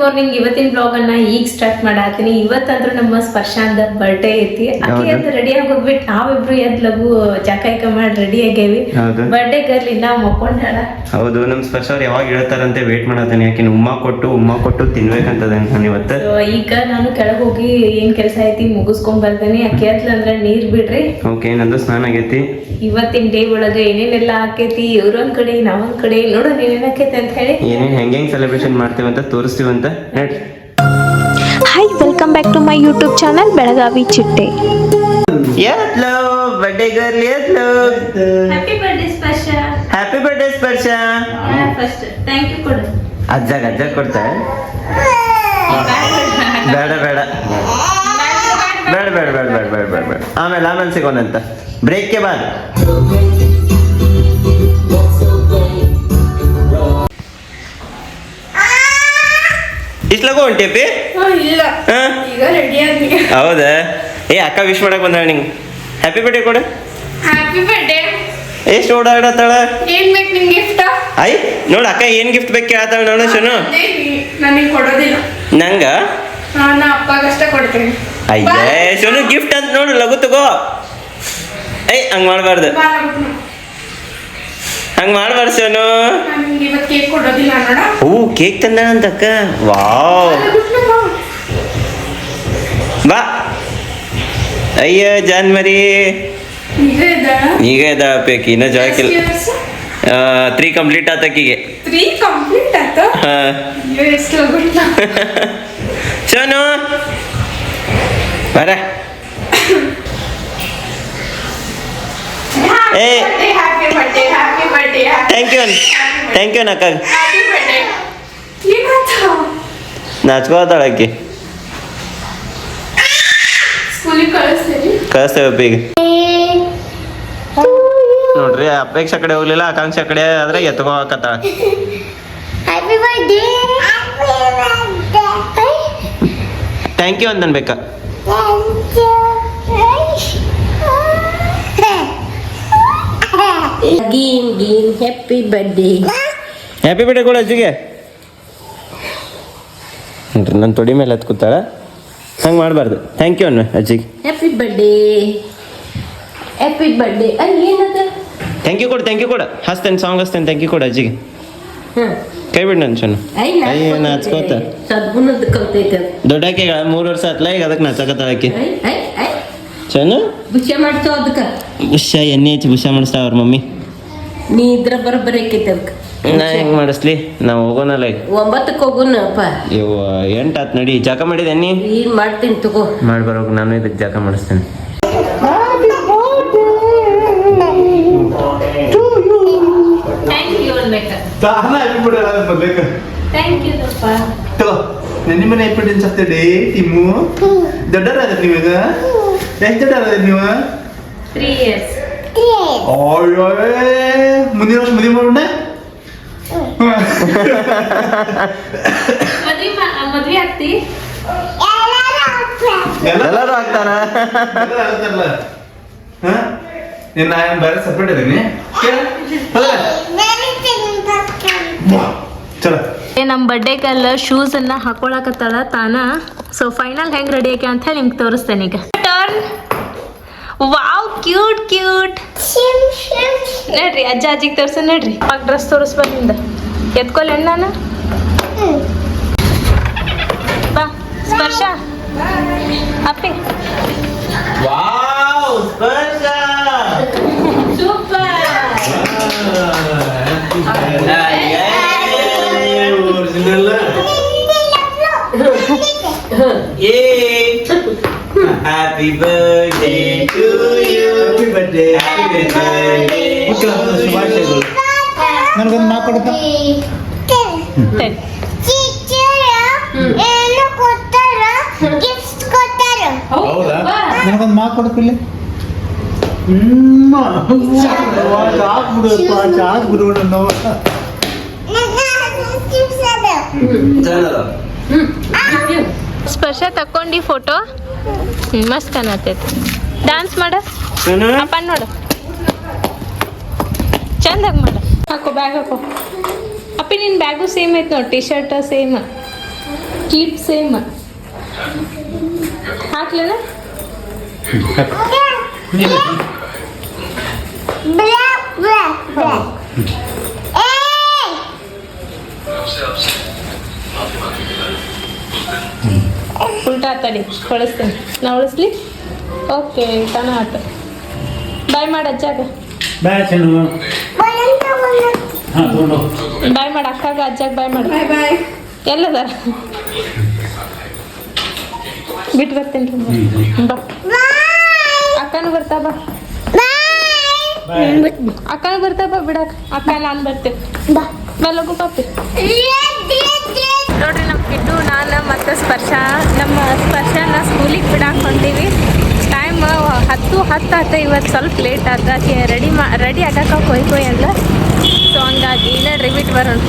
Morning ಇವತ್ತಿನ blog ಅನ್ನ ಈಗ ಸ್ಟಾರ್ಟ್ ಮಾಡಾತೀನಿ. ಇವತ್ತಂದ್ರೂ ನಮ್ಮ ಸ್ಪರ್ಶಾಂದ ಬರ್ಡೇ ಐತಿ. ಅಕ್ಕಿ ರೆಡಿ ಆಗೋಗ್ಬಿಟ್ಟು ನಾವಿಬ್ರು ಎದ್ ಲಗು ಜಾಕಾಯ್ಕ ಮಾಡಿ ರೆಡಿ ಆಗೇವಿ. ಬರ್ಡೇ ಗರ್ಲ್ ಇನ್ನ ಮಕ್ಕೊಂಡಾಳ. ಹೌದು. ನಮ್ ಸ್ಪರ್ಶ ಅವ್ರು ಯಾವಾಗ ಹೇಳ್ತಾರಂತೆ ವೇಟ್ ಮಾಡತ್ತೀನಿ ಯಾಕೆ ಉಮ್ಮ ಕೊಟ್ಟು ಉಮ್ಮ ಕೊಟ್ಟು ತಿನ್ಬೇಕಂತದ ನಾನು ಇವತ್ತು. ಈಗ ನಾನು ಕೆಳಗೆ ಹೋಗಿ ಏನ್ ಕೆಲಸ ಐತಿ ಮುಗಿಸ್ಕೊಂಡ್ ಬರ್ತೇನೆ. ಅದ್ಲ ಅಂದ್ರೆ ನೀರ್ ಬಿಡ್ರಿ. ಓಕೆ ನಂದು ಸ್ನಾನ ಆಗೈತಿ. ಇವತ್ತಿನ ಡೇ ಒಳಗ ಏನೇನೆಲ್ಲ ಆಕೈತಿ? ಇವ್ರೊಂದ್ ಕಡೆ ನಾವೊಂದ್ ಕಡೆ. ನೋಡೋಣ ಏನೇನ್ ಆಕೈತಿ ಅಂತ ಹೇಳಿ. ಏನೇನ್ ಹೆಂಗ್ ಹೆಂಗ್ ಅಂತ ಮಾಡ್ತೀವಂತ ತೋರಿಸ್ತೀವಂತ ನಡ್ರಿ hi welcome back to my YouTube channel Belagavi ಚಿಟ್ಟೆ ಎತ್ಲೋ birthday girl ಎತ್ಲೋ happy birthday Sparsha happy birthday Sparsha first thank you ಕೊಡು. ಅಜ್ಜಾಗ ಅಜ್ಜ ಕೊಡ್ತಾರೆ ಬೇಡ ಬೇಡ. ಬೇಡ ಬೇಡ ಬೇಡ ಬೇಡ ಬೇಡ ಬೇಡ ಬೇಡ. ಆಮೇಲೆ ಆಮೇಲೆ ಸಿಗೋಣಂತ ಬ್ರೇಕ್ಗೆ ಬಾದ್ ಇಷ್ಟ್ಲಾಗೋ ಹೊಂಟೇಪಿ ಇಲ್ಲ. ಹಾ? ಈಗ ರೆಡಿ ಆಗಿ ಹೌದಾ? ಏ ಅಕ್ಕ ವಿಶ್ ಮಾಡಕ್ ಬಂದ ನಿಂಗೆ. ಹ್ಯಾಪಿ ಬರ್ಡೇ ಕೊಡು. ಹ್ಯಾಪಿ ಬರ್ಡೇ ಎಷ್ಟು ಓಡಾಡತ್ತಾಳ? ಏನ್ ಬೇಕು ನಿನ್ ಗಿಫ್ಟ್ ಐ ನೋಡು ಅಕ್ಕ ಏನ್ ಗಿಫ್ಟ್ ಬೇಕು ಕೇಳತ್ತಾಳ ನೋಡ ಶನು. ನನಗೆ ಕೊಡೋದಿಲ್ಲ. ನಂಗ? ಅಯ್ಯ ಅಪ್ಪಗಷ್ಟೇ ಕೊಡ್ತೀನಿ. ಅಯ್ಯೇ ಶುನು ಗಿಫ್ಟ್ ಅಂತ ನೋಡು ಲಘು ತಗೋ. ಐ ಹಂಗ್ ಮಾಡಬಾರ್ದು. ಹಂಗ್ ಮಾಡ್ಬಾರ ಸೋನು ಹೂ ಕೇಕ್ ತಂದಾನಂತ ಅಕ್ಕ. ವಾವ್. ಬಾ. ಅಯ್ಯೋ ಜಾನ್ ಮರಿ ಈಗ ಇದ ಪೇಕಿ ಇನ್ನ ಜಾಕಿಲ್ ತ್ರೀ ಕಂಪ್ಲೀಟ್ ಆತಕ್ಕಿಗೆ ಸೋನು ಬರ. ಏ. ಥ್ಯಾಂಕ್ ಯು ಥ್ಯಾಂಕ್ ಯು ನಕ್ಕ ನಾಚ್ಕೋತಾಳಕ್ಕೆ ಕಳಿಸ್ತೇವೆ ಅಪ್ಪಿಗೆ ನೋಡ್ರಿ ಅಪೇಕ್ಷ ಕಡೆ ಹೋಗ್ಲಿಲ್ಲ ಆಕಾಂಕ್ಷ ಕಡೆ ಆದ್ರೆ ಎತ್ಕೋ ಹಾಕತ್ತಾಳ ಥ್ಯಾಂಕ್ ಯು ಅಂತನ್ಬೇಕಾ ಗೀನ್ ಗೀನ್ ಹ್ಯಾಪಿ ಬರ್ಡೇ ಹ್ಯಾಪಿ ಬರ್ಡೇ ಕೊಡು ಅಜ್ಜಿಗೆ. ನನ್ನ ತೊಡಿ ಮೇಲೆ ಹತ್ ಕೂತಾಳ ಹಂಗೆ ಮಾಡಬಾರ್ದು. ಥ್ಯಾಂಕ್ ಯು ಅನ್ನ ಅಜ್ಜಿಗೆ. ಹ್ಯಾಪಿ ಬರ್ಡೇ ಹ್ಯಾಪಿ ಬರ್ಡೇ ಅಲ್ಲಿ ಏನದ? ಥ್ಯಾಂಕ್ ಯು ಕೊಡು ಥ್ಯಾಂಕ್ ಯು ಕೊಡು. ಹಸ್ತೇನೆ ಸಾಂಗ್ ಹಸ್ತೇನೆ ಥ್ಯಾಂಕ್ ಯು ಕೊಡು ಅಜ್ಜಿಗೆ. ಹಾಂ. ಕೈ ಬಿಡು ನನ್ನ ಚನ್ನು. ಐ ನಾ. ಸದ್ಗುಣದ ಕಲ್ತೈತೆ. ದೊಡ್ಡಾಕಿ ಮೂರು ವರ್ಷ ಆತ್ಲ ಈಗ ಅದಕ್ಕೆ ನಾಚಕತ್ತಾಳ ಆಕಿ ಐ ಐ ಐ ಚನು ವಿಷಯ ಮಾಡ್ತಾವ ಅದಕ್ಕೆ ಬುಷ ಎಣ್ಣೆ ಹಚ್ಚಿ ಬುಷ ಮಾಡಿಸ್ತಾ ಅವ್ರ ಮಮ್ಮಿ. ನೀ ಇದ್ರ ಬರೋಬ್ಬರಿ ಆಕೈತಿ ಅದಕ್ಕೆ ನಾ ಹೆಂಗ್ ಮಾಡಿಸ್ಲಿ? ನಾವು ಹೋಗೋಣಲ್ಲ ಈಗ. ಒಂಬತ್ತಕ್ಕೆ ಹೋಗುನಪ್ಪ. ಇವು ಎಂಟು ಆತ್ ನಡಿ. ಜಾಕ ಮಾಡಿದೆ ಎಣ್ಣಿ ಈಗ ಮಾಡ್ತೀನಿ ತಗೋ. ಮಾಡಿ ಬರೋಕೆ ನಾನು ಇದಕ್ಕೆ ಜಾಕ ಮಾಡಿಸ್ತೇನೆ. ನನ್ನ ಮನೆ ಇಪ್ಪಿಟ್ಟು ಹತ್ತಡಿ ಟೀಮು. ದೊಡ್ಡರಾದ ನೀವೀಗ ಎಷ್ಟು ದೊಡ್ಡರಾದ ನೀವು? ತ್ರೀ ಇಯರ್ಸ್ ಅಯ್ಯೋ ಮುಂದಿನ ವರ್ಷ ಮದುವೆ ಮಾಡೋಣ ಮದ್ವೆ ಆಗ್ತಿ? ಎಲ್ಲರೂ ಆಗ್ತಾನ? ನಿನ್ನ ನಾನು ಬೇರೆ ಸಪ್ರೇಟ್ ಇದೀನಿ. ಚಲೋ. ನಮ್ಮ ಬರ್ಡೇಗೆಲ್ಲ ಶೂಸ್ ಅನ್ನ ಹಾಕೊಳಕತ್ತಾಳ ತಾನ. ಸೊ ಫೈನಲ್ ಹೆಂಗ್ ರೆಡಿ ಆಕೆ ಅಂತ ಹೇಳಿ ನಿಮ್ಗೆ ತೋರಿಸ್ತೇನೆ ಈಗ. ಟರ್ನ್ ವಾವ್ ಕ್ಯೂಟ್ ಕ್ಯೂಟ್ ನೋಡ್ರಿ ಅಜ್ಜ ಅಜ್ಜಿಗೆ ತೋರ್ಸ ನೋಡ್ರಿ. ಆಗ ಡ್ರೆಸ್ ತೋರಿಸ್ ಬಂದಿಂದ ಎತ್ಕೊಲ್ಲ ನಾನು ಬಾ ಸ್ಪರ್ಶ. ಅಪ್ಪಿ. Happy birthday to you. Happy birthday. Happy birthday. ನನಗೊಂದು ಮಾತು ಕೊಡುತ್ತಾ ಏನು ಕೊಡ್ತಾರ ಗಿಫ್ಟ್ ಕೊಡ್ತಾರ ಹೌದಾ ತಕ್ಕೊಂಡಿ ಫೋಟೋ ಮಸ್ತ್ ಕಾಣತೈತಿ ಡಾನ್ಸ್ ಮಾಡ ಅಪ್ಪ ನೋಡು. ಚಂದಾಗ ಮಾಡ. ಹಾಕೋ ಬ್ಯಾಗ್ ಹಾಕೋ. ಅಪ್ಪ ನಿನ್ ಬ್ಯಾಗು ಸೇಮ್ ಐತ್ ನೋಡಿ. T shirt same clip same ಹಾಕ್ಲೇನ. Hey! ಉಲ್ಟಾ ತಡಿ ಕಳಿಸ್ತೇನೆ ನಾ ಉಳಿಸ್ಲಿ ಓಕೆ ತಾನ ಆತ. ಬಾಯ್ ಮಾಡಿ ಅಜ್ಜಾಗ ಬಾಯ್ ಮಾಡಿ ಅಕ್ಕಾಗ ಅಜ್ಜಾಗ ಬಾಯ್ ಮಾಡಿ. ಎಲ್ಲದ? ಬಿಟ್ಟು ಬರ್ತೀನಿ ರೀ ಬಾ. ಅಕ್ಕನೂ ಬರ್ತಾ ಬಾ. ಅಕ್ಕನ ಬರ್ತಾ ಬಾ ಬಿಡಕ್ಕ. ಅಕ್ಕ ನಾನು ಬರ್ತೇವೆ. ಬಾ. ಲಗು ಪಾಪಿ. ನೋಡ್ರಿ ನಮ್ಮ ಕಿಟ್ಟು ನಾನು ಮತ್ತು ಸ್ಪರ್ಶ. ನಮ್ಮ ಸ್ಪರ್ಶನ ಸ್ಕೂಲಿಗೆ ಬಿಡಾಕ್ ಟೈಮ್ ಹತ್ತು ಹತ್ತು ಆತ ಇವತ್ತು ಸ್ವಲ್ಪ ಲೇಟ್ ಆತ ರೆಡಿ ಮಾ ರೆಡಿ ಆಗಕ್ಕೆ ಕೊಯ್ ಕೊಯ್ ಅಂದ ಸೊ ಹಂಗಾಗಿ ನಡ್ರಿ ಬಿಟ್ಟು ಬರೋಣ.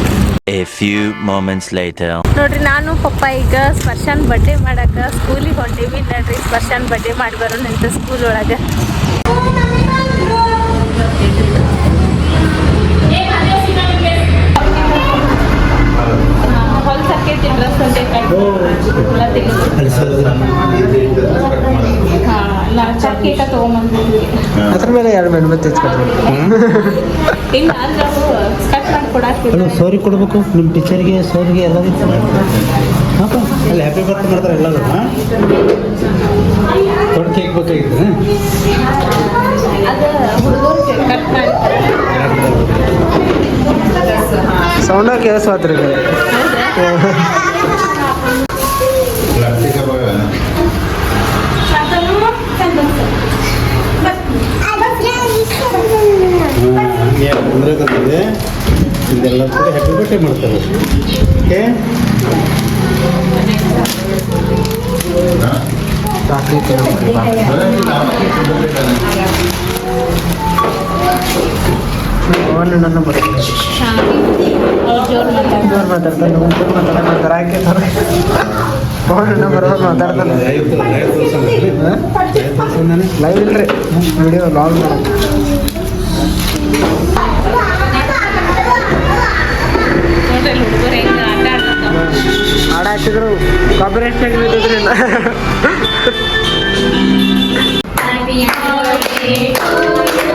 A few moments later. ನೋಡ್ರಿ ನಾನು ಪಪ್ಪ ಈಗ ಸ್ಪರ್ಶನ್ ಬಡ್ಡೆ ಮಾಡಕ್ಕೆ ಸ್ಕೂಲಿಗೆ ಹೊಂಟೀವಿ. ನೋಡ್ರಿ ಸ್ಪರ್ಶನ್ ಬಡ್ಡೆ ಮಾಡಿ ಬರೋಣ ಅಂತ ಸ್ಕೂಲ್ ಒಳಗೆ. ಡ್ರೆಸ್ ಅಂತ ಅದ್ರ ಮೇಲೆ ಎರಡು ಮೆಣಬತ್ತಿ ಮತ್ತೆ ಕೊಡಾಕ್ತಿದ್ರು ಸೋರಿ ಕೊಡ್ಬೇಕು. ನಿಮ್ಮ ಟೀಚರ್ಗೆ ಸೋರಿಗೆ ಎಲ್ಲರಿಗೂ ಅಲ್ಲಿ ಹ್ಯಾಪಿ ಬರ್ತ್ ಮಾಡ್ತಾರೆ ಎಲ್ಲರೂ ದೊಡ್ಡ ಕೇಕ್ ಬೇಕಾಗಿತ್ತು ಅದು ಹುಡುಗರು ಕಟ್ ಮಾಡಿ ಸೌಂಡ ಕೇಳಿಸ್ವಾತ್ರಿ ತೊಂದರೆ ತಂದಿದೆ ಇದೆಲ್ಲ ಕೂಡ ಹ್ಯಾಪಿ ಬರ್ಡೇ ಮಾಡ್ತಾರೆ ಓಕೆ ರಾತ್ರಿ ತಿನ್ನೋದ್ರಿ ಬಾ. ಪವನ್ ನನ್ನ ಬರ್ತೀನಿ ಅವ್ರು ಜೋರು ಮಾತಾಡ್ತಾನೆ ಜೋರ್ ಮಾತಾಡ ಮಾತಾಡ ಆಕೆ ಅಣ್ಣ ಬರೋದು ಮಾತಾಡ್ತಾನೆ ಲೈವ್ ಇಲ್ರಿ ವಿಡಿಯೋ ಲಾಗ್ ಮಾಡಕ್ಕೆ ನೋಡ್ರಿ ಅಲ್ಲಿ Happy birthday to ಆಡ್ತಾವ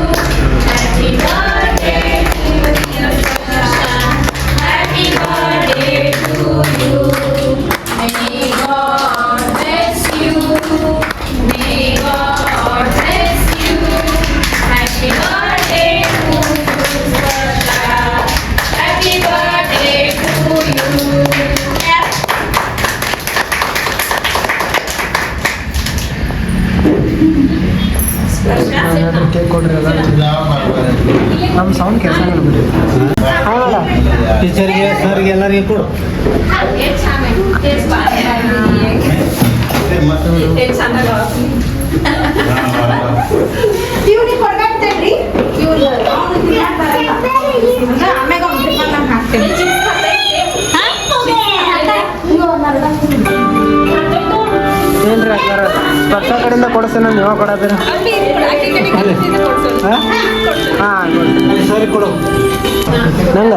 ಕೇಕ್ ಕೊಡ್ರಿ ಎಲ್ಲ ನಮ್ಮ ಸೌಂಡ್ ಕೆಲಸ ಬಿಡ್ರಿ ಹೌದಲ್ಲ? ಟೀಚರ್ಗೆ ಸರ್ಗೆ ಎಲ್ಲರಿಗೂ ಕೊಡು. ಏನ್ರಿ ಅಕ್ಕಾರ ಸ್ಪರ್ಶ ಕಡೆಯಿಂದ ಕೊಡಿಸ್ತೇನೆ ನೀವು ಕೊಡತ್ತೀರ ಹಾಂ? ಸರ್ಗೆ ಕೊಡು ನಂಗ?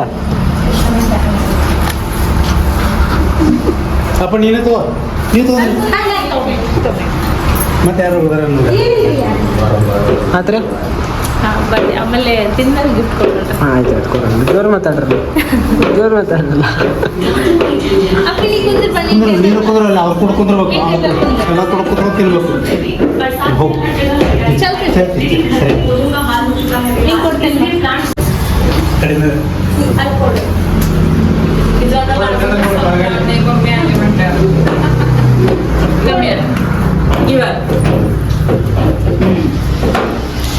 ಅಪ್ಪ ನೀನೇ ತಗೋ. ನೀವು ತಗೊಂಡ್ರಿ ಮತ್ತೆ ಯಾರು ನೋಡಿ ಆತ್ರಿ? ಹಾಂ ಬನ್ನಿ. ಆಮೇಲೆ ತಿಂದಲ್ಲಿ ಗಿಫ್ಟ್ ಹಾಂ ಆಯ್ತು ಆಯ್ತು ಕೊಡೋಣ. ಜೋರು ಮಾತಾಡ್ರಿ ಜೋರು ಮಾತಾಡ್ರಲ್ಲ. ನೀನು ಕುಂದ್ರಲ್ಲ ಅವ್ರು ಕೂಡ ಕುಂದ್ರಬೇಕು. ಎಲ್ಲ ಕೂಡ ಕುಂದ್ರ ತಿನ್ಬೇಕು. ಹೋಗು. ಸರಿ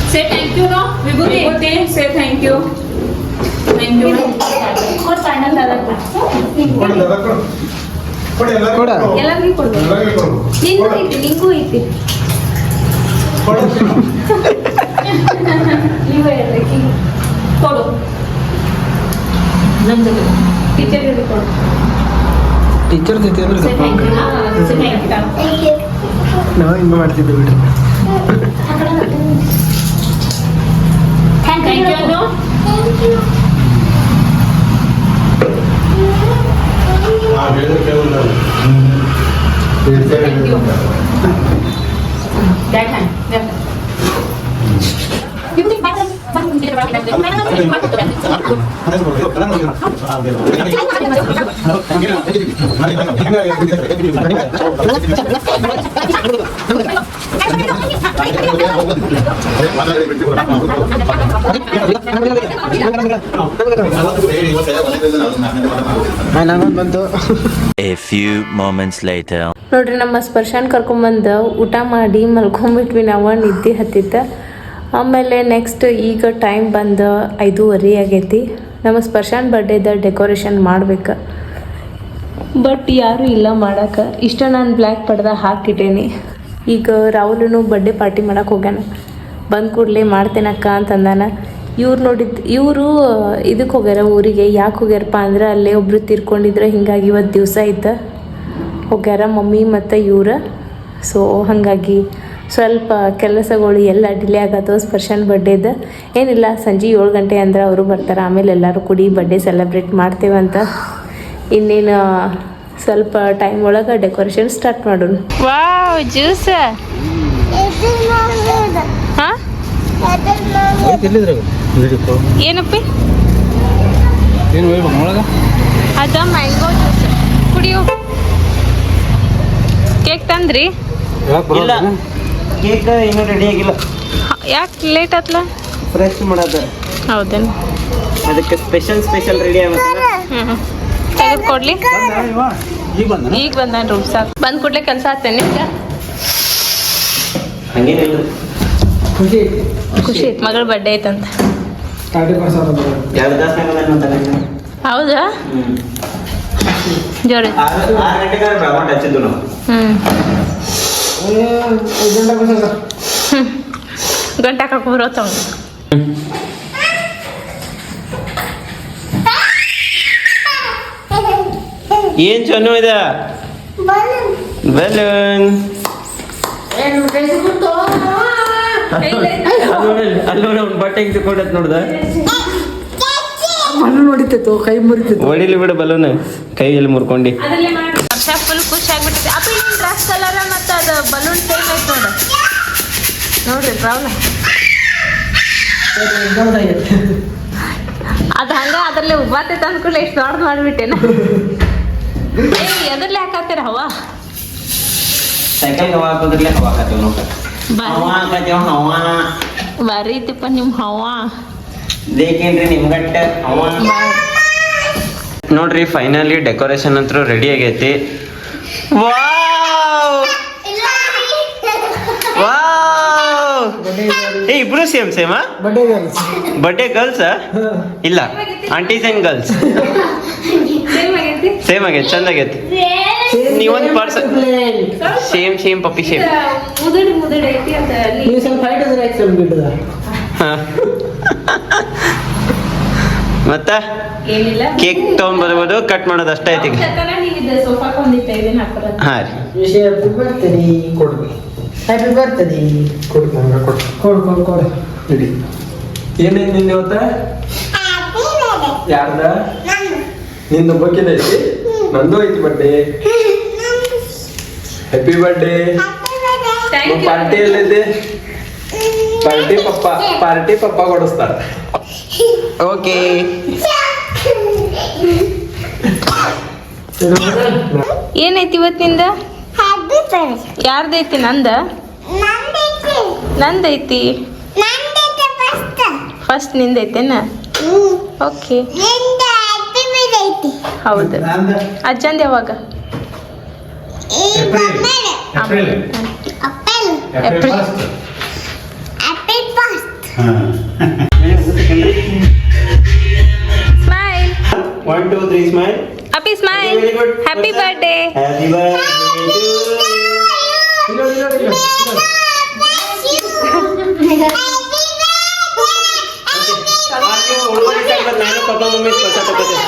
ಕಡಿಮೆ ಅಲ್ಲಿ ಕೊಡು Say thank you, no? Vibhuti. Vibhuti, say thank you. Thank you. ಕೊಡು final ದಾದಾ ಕೊಡು. ಕೊಡ ಎಲ್ಲರಿಗೂ ಕೊಡ್ಬೇಕು ನಿಂಗೂ ಐತಿ ನಿಂಗೂ ಐತಿ ನೀವು ಹೇಳ್ಬೇಕು ಕೊಡು ನಮ್ಮ ಜೊತೆ ಟೀಚರ್ ಕೊಡು ಟೀಚರ್ ಜೊತೆ ಅಂದ್ರೆ Say thank you. Say thank you. Thank you. ನಾವು ಹಿಂಗೆ ಮಾಡ್ತಿದ್ವಿ ಬಿಡ್ರಿ Thank you, ano? Ah, Thank you. Thank you. Dad, A few moments later. ನೋಡ್ರಿ ನಮ್ಮ ಸ್ಪರ್ಶನ್ ಕರ್ಕೊಂಬಂದು ಊಟ ಮಾಡಿ ಮಲ್ಕೊಂಡ್ಬಿಟ್ವಿ ನಾವು ನಿದ್ದೆ ಹತ್ತಿತ್ತ ಆಮೇಲೆ ನೆಕ್ಸ್ಟ್ ಈಗ ಟೈಮ್ ಬಂದು ಐದೂವರೆ ಆಗೈತಿ. ನಮ್ಮ ಸ್ಪರ್ಶನ್ ಬರ್ಡೇದ ಡೆಕೋರೇಷನ್ ಮಾಡ್ಬೇಕು. ಬಟ್ ಯಾರೂ ಇಲ್ಲ ಮಾಡೋಕೆ. ಇಷ್ಟ ನಾನು ಬ್ಲ್ಯಾಕ್ ಪಡ್ದ ಹಾಕಿಟ್ಟೇನಿ. ಈಗ ರಾಹುಲನು ಬರ್ಡೇ ಪಾರ್ಟಿ ಮಾಡೋಕೆ ಹೋಗ್ಯಾನ. ಬಂದ ಕೂಡಲೇ ಮಾಡ್ತೇನಕ್ಕ ಅಂತಂದಾನ. ಇವ್ರು ನೋಡಿದ್ದು ಇವರು ಇದಕ್ಕೆ ಹೋಗ್ಯಾರ ಊರಿಗೆ. ಯಾಕೆ ಹೋಗ್ಯಾರಪ್ಪ ಅಂದ್ರೆ ಅಲ್ಲೇ ಒಬ್ರು ತೀರ್ಕೊಂಡಿದ್ರೆ ಹಿಂಗಾಗಿ ಇವತ್ತು ದಿವಸ ಇತ್ತು ಹೋಗ್ಯಾರ ಮಮ್ಮಿ ಮತ್ತು ಇವ್ರ. ಸೊ ಹಾಗಾಗಿ ಸ್ವಲ್ಪ ಕೆಲಸಗಳು ಎಲ್ಲ ಡಿಲೇ ಆಗತ್ತೆ ಸ್ಪರ್ಶನ್ ಬರ್ಡೇದ ಏನಿಲ್ಲ ಸಂಜೆ ಏಳು ಗಂಟೆ ಅಂದ್ರೆ ಅವರು ಬರ್ತಾರೆ ಆಮೇಲೆ ಎಲ್ಲರೂ ಕೂಡಿ ಬರ್ಡೇ ಸೆಲೆಬ್ರೇಟ್ ಮಾಡ್ತೇವಂತ ಇನ್ನೇನು ಸ್ವಲ್ಪ ಟೈಮ್ ಒಳಗೆ ಡೆಕೋರೇಷನ್ ಸ್ಟಾರ್ಟ್ ಮಾಡೋಣ. ವಾವ್ ಜ್ಯೂಸ್ ಏನಪ್ಪಿ? ಅದ ಮ್ಯಾಂಗೋ ಜ್ಯೂಸ್ ಕುಡಿಯೋ ಕೇಕ್ ತಂದ್ರಿ? ಇಲ್ಲ ಕೇಕ್ ಇನ್ನೂ ರೆಡಿ ಆಗಿಲ್ಲ. ಯಾಕೆ ಲೇಟ್ ಆತ್ಲ? ಫ್ರೆಶ್ ಮಾಡೋದು. ಹೌದೇನು? ಅದಕ್ಕೆ ಸ್ಪೆಷಲ್ ಸ್ಪೆಷಲ್ ರೆಡಿ ಆಗುತ್ತೆ ಹ್ಞೂ ತೆಗೆದುಕೊಡ್ಲಿ ಈಗ ಬಂದ? ಈಗ ಬಂದ ರೂಮ್ ಸಾಕು. ಬಂದ್ ಕೂಡಲೇ ಕೆಲಸ ಆಗ್ತೇನೆ ನಿಮ್ಗೆ ಹಂಗೇನಿಲ್ಲ ಖುಷಿ ಖುಷಿ ಐತೆ. ಮಗಳ ಬರ್ಡೇ ಐತಂತ ತರ್ಟಿ ಪರ್ಸೆಂಟ್ ಎರಡು ತಾಸು ಹೌದಾ? ಜೋರ ಆರು ಆರು ಗಂಟೆಗೆ ಅಮೌಂಟ್ ಹಚ್ಚಿದ್ದು ನಾವು. ಹ್ಞೂ ಐದು ಗಂಟೆ ಹಾಕಕ್ಕೆ ಬರೋತ್ತವ ಏನ್ ಚನ್ನು ಇದೆ? ಬಲೂನ್ ಅವ್ನ ಬಟ್ಟೆ ಇಟ್ಟುಕೊಂಡತ್ ನೋಡ್ದ. ಮಣ್ಣು ನೋಡಿತಿತ್ತು ಕೈ ಮುರಿತಿತ್ತು ಹೊಡಿಲಿ ಬಿಡು ಬಲೂನ್ ಕೈಯಲ್ಲಿ ಮುರ್ಕೊಂಡಿ. ನೋಡ್ರಿ ಪ್ರಾಬ್ಲಮ್ ಅದು ಹಂಗ ಅದ್ರಲ್ಲೇ ಉಬ್ಬಾತೈತೆ ಅಂದ್ಕೊಳ್ಳಿ ಎಷ್ಟು ದೊಡ್ಡ ಮಾಡಿಬಿಟ್ಟೇನ ಏ ಎದ್ರಲ್ಲೇ ಹಾಕತ್ತೀರ ಹವ? ಸೈಕಲ್ ಹವಾ ಹಾಕೋದ್ರಲ್ಲೇ ಹವಾ ಹಾಕತ್ತೀವಿ ನೋಡ್ರಿ. ಹವಾ ಬಾರಿ ಹವಾ ಬಾರಿ ಐತಿಪ್ಪ ನಿಮ್ಮ ಹವ. ನಿಮ್ಗಟ್ಟ ಹವಾ? ನೋಡ್ರಿ ಫೈನಲಿ ಡೆಕೋರೇಷನ್ ಅಂತೂ ರೆಡಿ ಆಗೈತಿ. ವಾವ್ ಏ ಇಬ್ರು ಸೇಮ್ ಸೇಮಾ ಬಡ್ಡೆ ಗರ್ಲ್ಸ್ ಬರ್ಡೇ ಗರ್ಲ್ಸ್ ಇಲ್ಲ ಆಂಟೀಸ್ ಅಂಡ್ ಗರ್ಲ್ಸ್ ಸೇಮ್ ಆಗೈತೆ ಚಂದ ಆಗೈತಿ. ನೀವೊಂದು ಪರ್ಸನ್ ಸೇಮ್ ಸೇಮ್ ಪಪ್ಪಿ ಸೇಮ್ ಮತ್ತ? ಏನಿಲ್ಲ. ಕೇಕ್ ತೊಗೊಂಡ್ಬರ್ಬೋದು ಕಟ್ ಮಾಡೋದು ಅಷ್ಟೇ ಐತಿ ಹಾ ರೀ. ಹ್ಯಾಪಿ ಬರ್ತದೆ ಕೊಡ್ ನಂಗೆ ಕೊಡ್ರಿ ಕೊಡು ಕೊಡು ಕೊಡು ಇಡಿ. ಏನೇನು ನಿನ್ನ ಇವತ್ತ? ಯಾರ್ದ? ನಿಂದು. ಒಬ್ಬಕ್ಕಿನ ಐತಿ? ನಂದು ಐತಿ ಬರ್ಡೇ ಹ್ಯಾಪಿ ಬರ್ಡೇ ಪಾರ್ಟಿ ಎಲ್ಲಿದೆ? ಪಾರ್ಟಿ ಪಪ್ಪ ಪಾರ್ಟಿ ಪಪ್ಪ ಕೊಡಿಸ್ತಾರ. ಓಕೆ ಏನೈತಿ ಇವತ್ತಿನಿಂದ ಯಾರ್ದೈತಿ ನಂದ? ನಂದೈತಿ. ನಂದೈತಿ. ನಂದೈತಿ ಫಸ್ಟ್ ಫಸ್ಟ್ ನಿಂದೈತೇನ? ಓಕೆ ಬರ್ಡೇ ಹೌದು. ಅಜ್ಜಂದ ಯಾವಾಗ? Smile one two three smile happy smile birthday happy ನಾನು ಪಪ್ಪ ಮಮ್ಮಿ ಹೊಸ ತಗೋತೀನಿ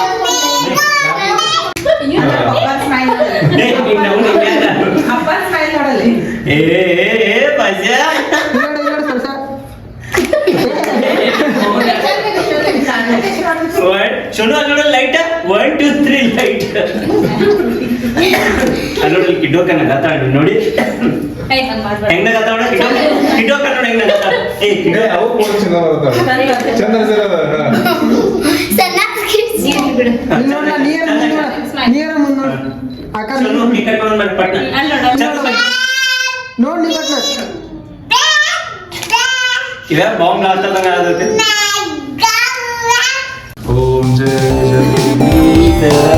ಏ ಏ ಏ ಬಜ್ಜ ಶುನು ನೋಡು light one two three light ನೋಡಿ ಕಿಡ್ಡೋಕನ ಗತ್ತಾಡಿ ನೋಡಿ ಏ, ಹಂಗ್ ಮಾಡ್ಬೇಡ. ಹೆಂಗ ಗತ್ತಾಡ ಕಿಡ್ಡೋಕ ನೋಡಿ ಹೆಂಗ ಗತ್ತಾಡ ಏ ಕಿಡ್ಡೋ ಅವು ಕೂಡ ಚಂದ ಬರ್ತಾವೆ ಚಂದ ಸರ್ ಅದ ಸಣ್ಣ ಕಿಡ್ಸಿ. ಬಿಡು. ನೋಡ ನೀರ ನೀರ ಮುಂದ್ ನೋಡ್ ಆಕಾಶ ಚಲೋ ಈ ಕಡೆ ಬಂದ್ ಮಾಡಿ ಪಟ್ಟ ಅಲ್ಲ್ ನೋಡು. ಚಂದ ಮಾಡಿ. ನೋಡ್ ನೀ ಬಟ್ಲ ಇದ ಬಾಂಬ್ ಆಗ್ತದಂಗ ಆಗತ್ತೆ ಓಂ ಜಯ ಅಕ್ಷತ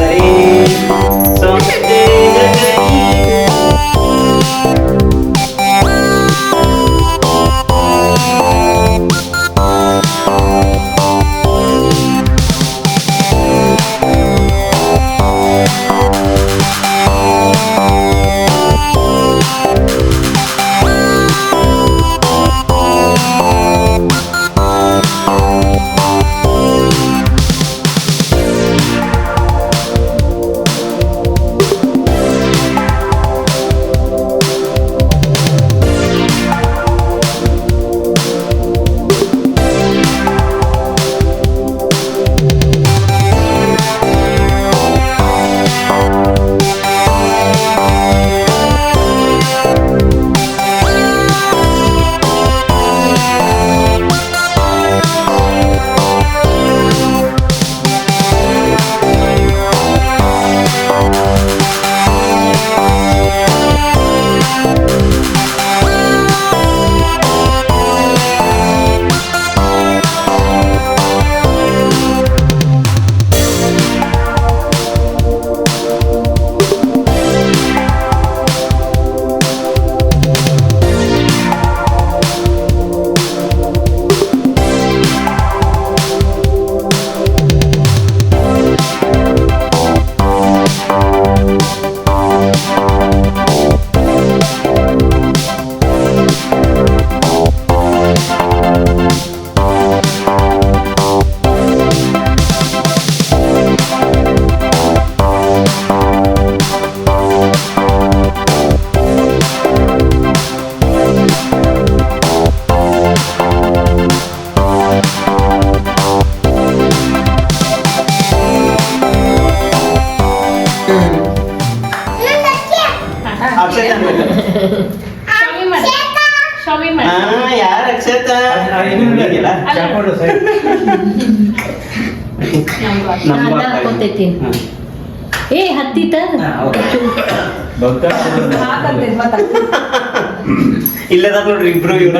ಇಲ್ಲದ ನೋಡ್ರಿ ಇಬ್ರು ಇವ್ರ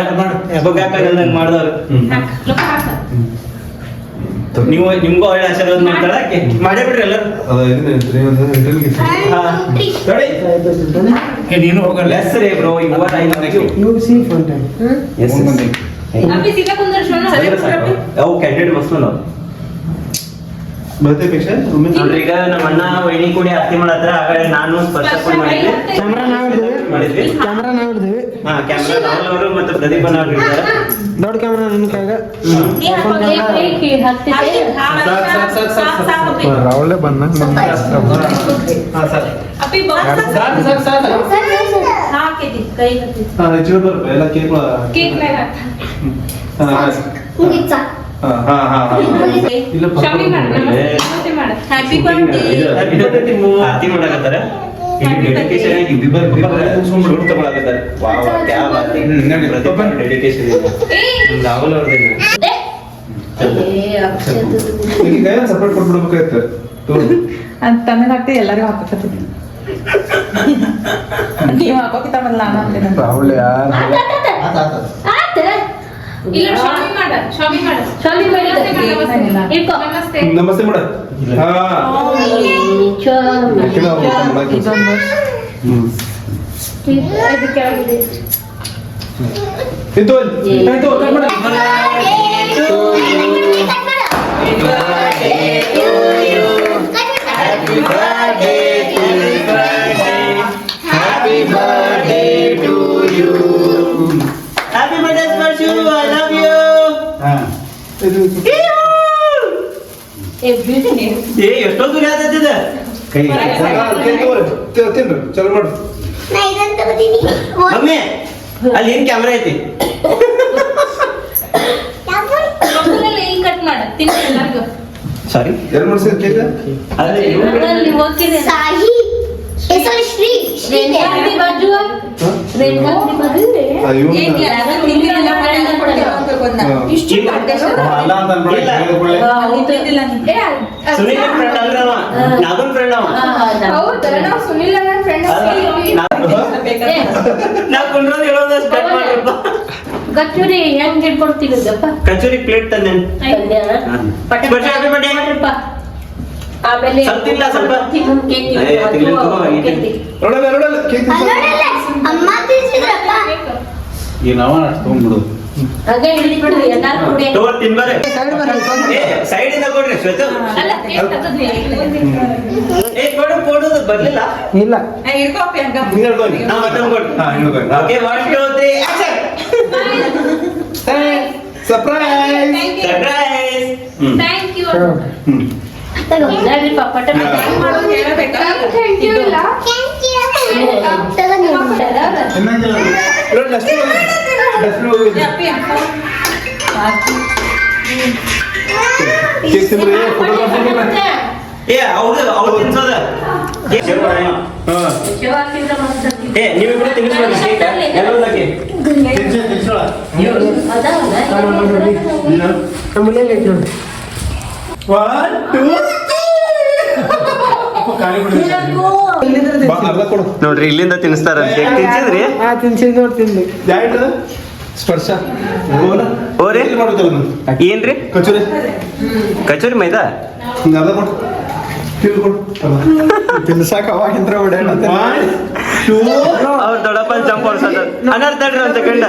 ಬಗ್ಗಾಕಾಗಲ್ಲ ಮಾಡ್ದವ್ರು. ನೀವು ನಿಮ್ಗೂ ಒಳ್ಳೆ ಆಶೀರ್ವಾದ ಮಾಡ್ತಾಳ? ಮಾಡೇ ಬಿಡ್ರಿ ಎಲ್ಲರೂ. ನೀನು ಹೋಗಲ್ಲ. ಎಸ್ ರೇ bro you are I you you see phone time yes ಅಪ್ಪಿ ಸೀದಾ ಕುಂದ್ರ ಶೋನ ಅವು ಕ್ಯಾಂಡಿಡೇಟ್ ಬಸ್ ನಾವು ಬರ್ತೆ ಪೇಕ್ಷ ಒಮ್ಮೆ ಈಗ ನಮ್ಮ ಅಣ್ಣ ವೈನಿ ಕೂಡಿ ಆರತಿ ಮಾಡತ್ರ ಆಗ ನಾನು ಸ್ಪರ್ಶ ಕೂಡಿ ನಾವ್ ಹಿಡ್ದೇವಿ ಮಾಡಿದ್ವಿ ಕ್ಯಾಮ್ರಾ ನಾವ್ ಹಿಡ್ದೇವಿ ಹಾ ಕ್ಯಾಮ್ರಾ ರಾಹುಲ್ ಅವರು ಮತ್ತು ಪ್ರದೀಪ್ ಅಣ್ಣ ಅವ್ರು ಇದ್ದಾರೆ ದೊಡ್ಡ ಕ್ಯಾಮ್ರಾ ನಿನ್ ಕೈಗ ರಾವಳೆ ಬನ್ನ ಹಾ ಸರ್ ಅಪ್ಪಿ ಹಾಕಿದಿ ಕೈ ಇಲ್ಲ ಡೆಡಿಕೇಶನ್ ಆಗಿ ವಿಭರ್ ವಿಭರ್ ಶೂಟ್ ತಗೊಳಕತ್ತಾರ ವಾವ್ ಕ್ಯಾ ಬಾತ್ ಇದೆ. ರಾಹುಲ್ ಈಗ ಕೈ ಸಪೋರ್ಟ್ ಕೊಟ್ಬಿಡ್ಬೇಕಾಯ್ತು. ಅಂತ ತಮಿಳ್ ಹಾಕ್ತಿ ಎಲ್ಲರಿಗೂ ಹಾಕಕತ್ತೀನಿ ನೀವು ಹಾಕೋಕಿತ ಬಂದ್ ನಾನು ಅಂತೀನಿ ರಾವಳೆ ಯಾರು? ಆತ. ಇಲ್ಲ ಶಾಮಿ ಮಾಡು ಶಾಮಿ ಮಾಡು. ಶಾಮಿ ಮಾಡಿ. ಇಟ್ಕೋ ನಮಸ್ತೆ. ನಮಸ್ತೆ. ಮೇಡ. ಹಾ. ಯಾಕಿಲ್ಲ ಅವ್ರು ಊಟ ಮಾಡಕ್ಕೆ. ಇದೊಂದು ಹ್ಮ್. ಇದು ಕೆಳಗಿದೆ ಇತ್ತು ಅಲ್ಲಿ. ಆಯ್ತು ಕಟ್ ಮಾಡು. ಹ್ಯಾಪಿ ಏ ಎಷ್ಟೊಂದು ದೂರ ಆದತ್ತಿದ ಕೈ ತಿನ್ರಿ ಚಲೋ ಮಾಡು. ನಾ ಇದನ್ನ ತಗೋತೀನಿ. ಒಂದು ಮಮ್ಮಿ ಅಲ್ಲಿ ಏನ್ ಕ್ಯಾಮ್ರಾ ಐತಿ? ಯಾವ್ದು? ಮಕ್ಕಳೆಲ್ಲ ಇಲ್ಲಿ ಕಟ್ ಮಾಡು. ತಿನ್ನಿ ಎಲ್ಲರಿಗೂ. ಸಾರಿ ಎರಡು ಮಾಡ್ಸಿದ ಕೇಕ್ ಅಲ್ಲಿ ಸಾಯಿ ಸಾರಿ ರೇಣುಕಾಂತಿ ಬಾಜು ರೇಣುಕಾಂತಿ ಬಾಜು ಇಷ್ಟು ಅಲ್ಲ ಅಂತ ಅನ್ಬಿಡಿ ಏ ಸುನಿಲ್ ಫ್ರೆಂಡ್ ಅಲ್ರಿ ಅವ ನಾಗನ್ ಫ್ರೆಂಡ್ ಅವ ನಾವು ಕುಂಡ್ರೋದು ಹೇಳೋದು ಸ್ಟಾರ್ಟ್ ಮಾಡ್ರಪ್ಪ ಗಚ್ಚುರಿ ಹೆಂಗ್ ಹಿಡ್ಕೊಡ್ತೀವಿ ಗಪ್ಪ ಕಚೋರಿ ಪ್ಲೇಟ್ ತಂದೆ ಪಟ ಸ್ಪರ್ಶ happy birthday. ಮಾಡ್ರಪ್ಪ. ಆಮೇಲೆ ತಿನ್ಲಾ ಸ್ವಲ್ಪ? ಈ. ನೋಡಲ್ಲ ನೋಡಲ್ಲ ಕೇಕ್ ಅಮ್ಮ ತಿನ್ಸಿದ್ರಪ್ಪ ಈಗ ನಾವ ಅಷ್ಟು ತೊಗೊಂಡ್ಬಿಡು. ಹಂಗೆ ಹಿಡಿದ್ಬಿಡ್ರಿ ಎಲ್ಲಾರು ಕುಡಿ. ತಗೋ ತಿನ್ಬಾರೆ ಏ ಸೈಡ್ ಇಂದ ಕೊಡ್ರಿ ಶ್ವೇತ. ಅಲ್ಲ ಕೇಕ್ ತಗದ್ನಿ. ಏ ಕೊಡು ಕೊಡೋದು ಬರ್ಲಿಲ್ಲ. ಇಲ್ಲ. ಹಂಗ. ನಾ ಕೊಡು ಹಾ okay action surprise surprise. Thank you ಏ ಅವ್ರು ಅವ್ರು ತಿನ್ಸೋದ. ಏ ನೀವಿಬ್ರು ತಿನ್ನಿಸ್ಬೋದು ಕೇಕ್ ಎಲ್ಲೋದಕ್ಕೆ ತಿನ್ಸಿ ತಿನ್ಸೋಳ ಅದಾವಲ್ಲ? ನಮ್ಮ ಮನೇಲಿ ಐತೆ ನೋಡಿ ಒನ್ ಟೂ ನೋಡ್ರಿ ಇಲ್ಲಿಂದ ತಿನ್ಸ್ತಾರ ತಿನ್ಸಿದ್ರಿ? ಸ್ಪರ್ಶ. ಓನ? ಓರಿ? ಏನ್ರಿ? ಕಚೋರಿ. ಕಚೋರಿ ಮೈದಾ? ತಿನ್ಸಾಕ ಅವಾಗಿಂದ್ರ ಅವ್ರ ದೊಡ್ಡಪ್ಪ ಜಂಪ್ ಹೊಡ್ಸದ. ಅಂತ ಕಂಡ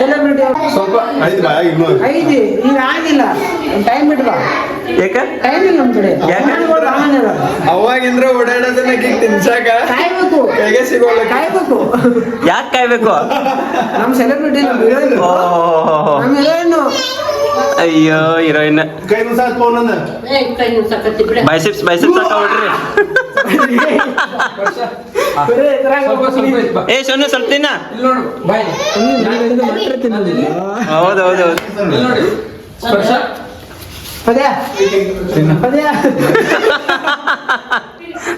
ಸೆಲೆಬ್ರಿಟಿ ಸ್ವಲ್ಪ ಐದು ಐದು. ಈಗ ಆಗಿಲ್ಲ. ಟೈಮ್ ಬಿಟ್ಬಾ. ಯಾಕ? ಟೈಮ್ ಇಲ್ಲ ನಮ್ಮ ಕಡೆ. ಅವಾಗಿಂದ್ರ ಓಡಾಡೋದನ್ನ ಈಗ ತಿನ್ಸಾಕ ಕಾಯ್ಬೇಕು. ಕೈಗೆ ಸಿಗೋಲ್ಲ. ಕಾಯ್ಬೇಕು. ಯಾಕೆ ಕಾಯ್ಬೇಕು? ನಮ್ ಸೆಲೆಬ್ರಿಟಿ ನಮ್ಮ ಹೀರೋಯಿನ್. ಅಯ್ಯೋ ಹೀರೋಯಿನ್. ಕೈ ಮುಸಾದ್ ಫೋನ್. ಬೈಸಿಪ್ಸ್ ಬೈಸಿಪ್ಸ್ ಹಾಕ ಬಿಡ್ರಿ. ಏ ಸೊನ್ನೆ ಸ್ವಲ್ಪ ತಿನ್ನ. ಇಲ್ಲಿ ನೋಡು. ಬಾಯ್ ಮಾತ್ರ ತಿನ್ನೋದಿಲ್ಲ. ಹೌದು ಹೌದು ಹೌದು. ಇಲ್ಲಿ ನೋಡಿ. ಸ್ಪರ್ಶ. ಪದ್ಯ. ಪದ್ಯ.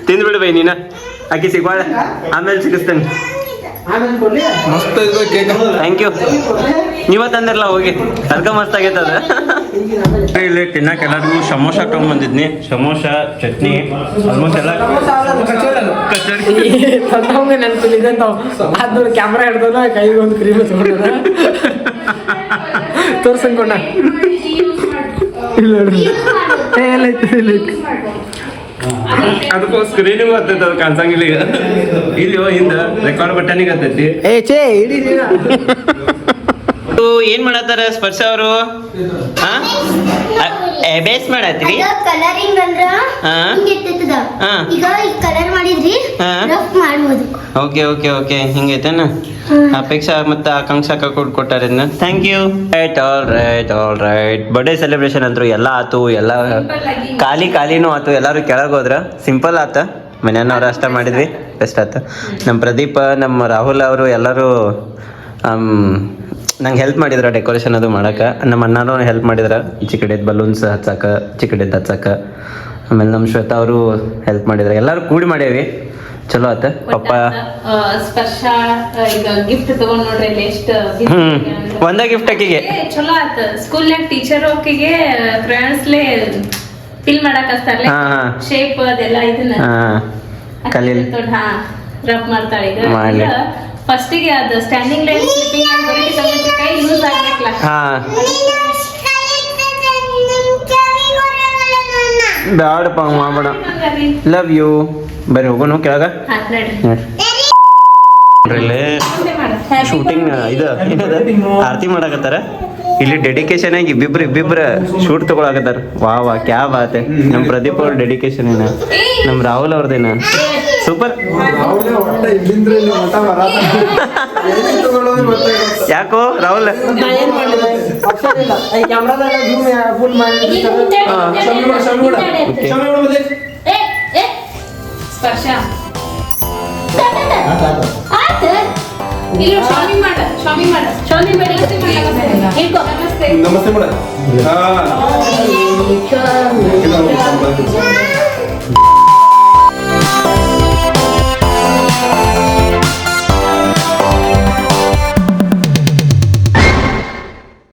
ತಿಂದ್ಬಿಡು ಬೈ ನೀನ. ಅಕ್ಕಿ ಸಿಗ್ಬಾಳ ಆಮೇಲೆ ಸಿಗಿಸ್ತೇನೆ. ಮಸ್ತ್ ಥ್ಯಾಂಕ್ ಯು ನೀವ ತಂದಿರಲ್ಲ ಹೋಗಿ. ಅದಕ್ಕೆ ಮಸ್ತ್ ಆಗೈತದ ಅದ. ಇಲ್ಲಿ ತಿನ್ನಕ್ಕೆ ಎಲ್ಲರಿಗೂ ಸಮೋಸ ತೊಗೊಂಬಂದಿದ್ನಿ. ಸಮೋಸ ಚಟ್ನಿ ಆಲ್ಮೋಸ್ಟ್ ಎಲ್ಲ ಅದ್. ಕ್ಯಾಮ್ರಾ ಹಿಡ್ದಲ್ಲ ಕೈಗೆ ಒಂದು ಕ್ರೀಮ್ ತಗೊಂಡ ತೋರ್ಸಂಕೊಂಡ ಇಲ್ಲ ಎಲ್ಲ ಇಲ್ಲ. ಅದಕ್ಕೋಸ್ಕರ ಏನಿಗೂ ಅದು ಕಾಣ್ಸಂಗಿಲ್ಲ ಈಗ. ಇಲ್ಲಿ ಹಿಂದ ರೆಕಾರ್ಡ್ ಬಟನಿಗೆ ಹತ್ತೈತಿ. ಏ ಚೇ ಇಡೀ. ಏನ್ ಮಾಡತ್ತಾರ ಸ್ಪರ್ಶ ಅವರು? ಬೇಸ್ ಮಾಡತ್ರಿ ಕಲರಿಂಗ್ ಅಂದ್ರ ಈಗ ಈ ಕಲರ್ ಮಾಡಿದ್ರಿ ಹಾ. ರಫ್ ಮಾಡ್ಬೋದು. ಓಕೆ ಓಕೆ ಓಕೆ ಹಿಂಗೈತೇನ? ಅಪೇಕ್ಷಾ ಮತ್ತು ಆಕಾಂಕ್ಷಾ ಕೊಟ್ಟು ಕೊಟ್ಟಾರ ಇದನ್ನ thank you right all right all right birthday celebration ಅಂತೂ ಎಲ್ಲ ಆತು ಎಲ್ಲ ಖಾಲಿ ಖಾಲಿನೂ ಆತು. ಎಲ್ಲರೂ ಕೆಳಗೆ ಹೋದ್ರ ಸಿಂಪಲ್ ಆತ. ಮನೆಯವ್ರು ಅಷ್ಟ ಮಾಡಿದ್ವಿ ಬೆಸ್ಟ್ ಆತ. ನಮ್ಮ ಪ್ರದೀಪ ನಮ್ಮ ರಾಹುಲ್ ಅವರು ಎಲ್ಲರೂ ನಂಗೆ ಹೆಲ್ಪ್ ಮಾಡಿದ್ರ ಡೆಕೋರೇಷನ್ ಅದು ಮಾಡಕ್ಕೆ ನಮ್ಮ ಅಣ್ಣನೂ ಹೆಲ್ಪ್ ಮಾಡಿದ್ರ. ಈಚೆ ಕಡೆದು ಬಲೂನ್ಸ್ ಹಚ್ಚಾಕ ಈಚೆ ಹಚ್ಚಾಕ. ಹಚ್ಚಕ್ಕೆ ಆಮೇಲೆ ನಮ್ಮ ಶ್ವೇತಾ ಅವರು ಹೆಲ್ಪ್ ಮಾಡಿದ್ರ. ಎಲ್ಲರೂ ಕೂಡಿ ಮಾಡೇವಿ ಚಲೋ ಆತ. ಪಪ್ಪ ಸ್ಪರ್ಶ ಈಗ ಗಿಫ್ಟ್ ತಗೊಂಡ್ ನೋಡ್ರಿ ಇಲ್ಲಿ ಎಷ್ಟು ಒಂದ ಗಿಫ್ಟ್ ಆಕಿಗೆ ಚಲೋ ಆತ. ಸ್ಕೂಲ್ನಾಗ ಟೀಚರ್ ಹೋಗಿಗೆ ಫ್ರೆಂಡ್ಸ್ಲೆ ಫಿಲ್ ಮಾಡಕ್ ಹಚ್ತಾರಲ್ಲ. ಶೇಪ್ ಅದೆಲ್ಲ ಇದನ್ನ. ಹಾ ಕಲೀಲಿ. ಹಾ ರಫ್ ಮಾಡ್ತಾಳೆ. ಈಗ. ಫಸ್ಟಿಗೆ ಅದು ಸ್ಟ್ಯಾಂಡಿಂಗ್ ಲೈನ್ ಸ್ಲಿಪ್ಪಿಂಗ್ ಅಂತ ಬರೋದಕ್ಕೆ ಮುಂಚೆ ಕೈ ಯೂಸ್ ಆಗಬೇಕಲ್ಲ. ಹಾ. ಬ್ಯಾಡಪ್ಪ ಹಂಗ್ ಮಾಡಬೇಡ. ಲವ್ ಯು ಬರ್ರಿ ಹೋಗೋಣ ಕೆಳಗ. ಶೂಟಿಂಗ್ ಇದು ಏನದ? ಆರತಿ ಮಾಡಕತ್ತಾರ? ಇಲ್ಲಿ ಡೆಡಿಕೇಶನ್ ಆಗಿ ಇಬ್ಬಿಬ್ರು ಇಬ್ಬಿಬ್ರ ಶೂಟ್ ತಗೊಳಕತ್ತಾರ. ವಾ ವಾ ಕ್ಯಾ ಬಾತೆ ನಮ್ಮ ನಮ್ ಪ್ರದೀಪ್ ಅವ್ರ ಡೆಡಿಕೇಶನ್ ಏನ? ನಮ್ಮ ರಾಹುಲ್ ಅವ್ರದೇನ? ಸೂಪರ್ ಯಾಕೋ ರಾಹುಲ್? ಸ್ಪರ್ಶ. ನಮಸ್ತೆ ಮೇಡಮ್.